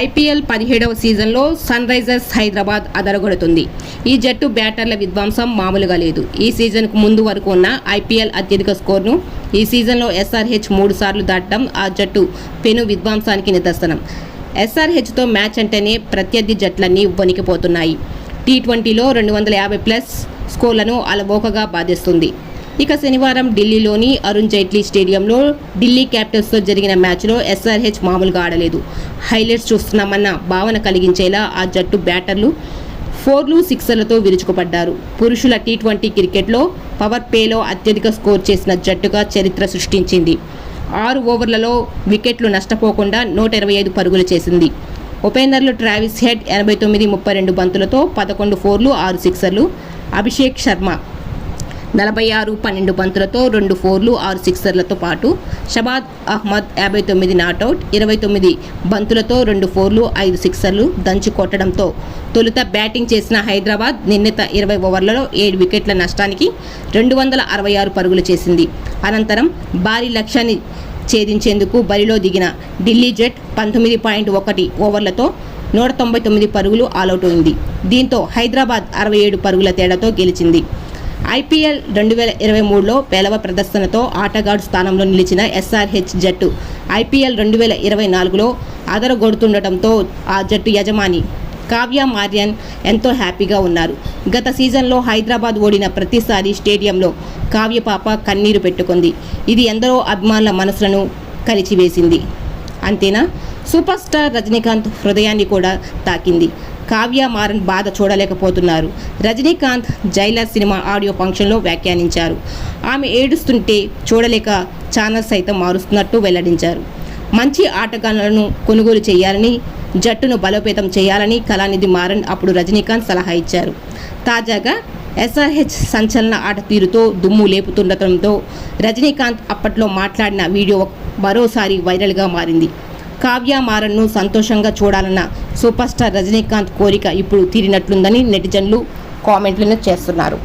IPL పదిహేడవ సీజన్లో sun Risers Hyderabad అదరగొడుతుంది. ఈ జట్టు బ్యాటర్ల విధ్వంసం మామూలుగా లేదు. ఈ సీజన్కు ముందు వరకు ఉన్న ఐపీఎల్ అత్యధిక స్కోర్ను ఈ సీజన్లో ఎస్ఆర్హెచ్ మూడు సార్లు దాటడం ఆ జట్టు పెను విధ్వంసానికి నిదర్శనం. ఎస్ఆర్హెచ్తో మ్యాచ్ అంటేనే ప్రత్యర్థి జట్లన్నీ వణికిపోతున్నాయి. టీ ట్వంటీలో రెండు వందల యాభై ప్లస్ స్కోర్లను అలవోకగా బాధిస్తుంది. ఇక శనివారం ఢిల్లీలోని అరుణ్ జైట్లీ స్టేడియంలో ఢిల్లీ క్యాపిటల్స్తో జరిగిన మ్యాచ్లో ఎస్ఆర్హెచ్ మామూలుగా ఆడలేదు. హైలైట్స్ చూస్తున్నామన్న భావన కలిగించేలా ఆ జట్టు బ్యాటర్లు ఫోర్లు సిక్సర్లతో విరుచుకుపడ్డారు. పురుషుల టీ ట్వంటీ క్రికెట్లో పవర్ పేలో అత్యధిక స్కోర్ చేసిన జట్టుగా చరిత్ర సృష్టించింది. ఆరు ఓవర్లలో వికెట్లు నష్టపోకుండా నూట ఇరవై ఐదు పరుగులు చేసింది. ఓపెనర్లు ట్రావిస్ హెడ్ ఎనభై తొమ్మిది ముప్పై రెండు బంతులతో పదకొండు ఫోర్లు ఆరు సిక్సర్లు. అభిషేక్ శర్మ నలభై ఆరు పన్నెండు బంతులతో రెండు ఫోర్లు ఆరు సిక్సర్లతో పాటు షబాద్ అహ్మద్ యాభై తొమ్మిది నాటౌట్ ఇరవై తొమ్మిది బంతులతో రెండు ఫోర్లు ఐదు సిక్సర్లు దంచి కొట్టడంతో తొలుత బ్యాటింగ్ చేసిన హైదరాబాద్ నిర్ణీత ఇరవై ఓవర్లలో ఏడు వికెట్ల నష్టానికి రెండు వందల అరవై ఆరు పరుగులు చేసింది. అనంతరం భారీ లక్ష్యాన్ని ఛేదించేందుకు బరిలో దిగిన ఢిల్లీ జెట్ పంతొమ్మిది పాయింట్ ఒకటి ఓవర్లతో నూట తొంభై తొమ్మిది పరుగులు ఆలౌట్ అయింది. దీంతో హైదరాబాద్ అరవై ఏడు పరుగుల తేడాతో గెలిచింది. ఐపీఎల్ రెండు వేల ఇరవై మూడులో పేలవ ప్రదర్శనతో ఆటగాడు స్థానంలో నిలిచిన ఎస్ఆర్హెచ్ జట్టు ఐపీఎల్ రెండు వేల ఇరవై నాలుగులో అదరగొడుతుండటంతో ఆ జట్టు యజమాని కావ్య మార్యన్ ఎంతో హ్యాపీగా ఉన్నారు. గత సీజన్లో హైదరాబాద్ ఓడిన ప్రతిసారి స్టేడియంలో కావ్య పాప కన్నీరు పెట్టుకుంది. ఇది ఎందరో అభిమానుల మనసులను కలిచివేసింది. అంతేనా? సూపర్ స్టార్ రజనీకాంత్ హృదయాన్ని కూడా తాకింది. కావ్య మారన్ బాధ చూడలేకపోతున్నారు. రజనీకాంత్ జైలర్ సినిమా ఆడియో ఫంక్షన్లో వ్యాఖ్యానించారు. ఆమె ఏడుస్తుంటే చూడలేక ఛానల్ సైతం మారుస్తున్నట్టు వెల్లడించారు. మంచి ఆటగాళ్ళను కొనుగోలు చేయాలని జట్టును బలోపేతం చేయాలని కళానిధి మారన్ అప్పుడు రజనీకాంత్ సలహా ఇచ్చారు. తాజాగా ఎస్ఆర్హెచ్ సంచలన ఆట తీరుతో దుమ్ము లేపుతుండటంతో రజనీకాంత్ అప్పట్లో మాట్లాడిన వీడియో మరోసారి వైరల్గా మారింది. కావ్య మారన్ను సంతోషంగా చూడాలన్న సూపర్ స్టార్ రజనీకాంత్ కోరిక ఇప్పుడు తీరినట్లుందని నెటిజన్లు కామెంట్లను చేస్తున్నారు.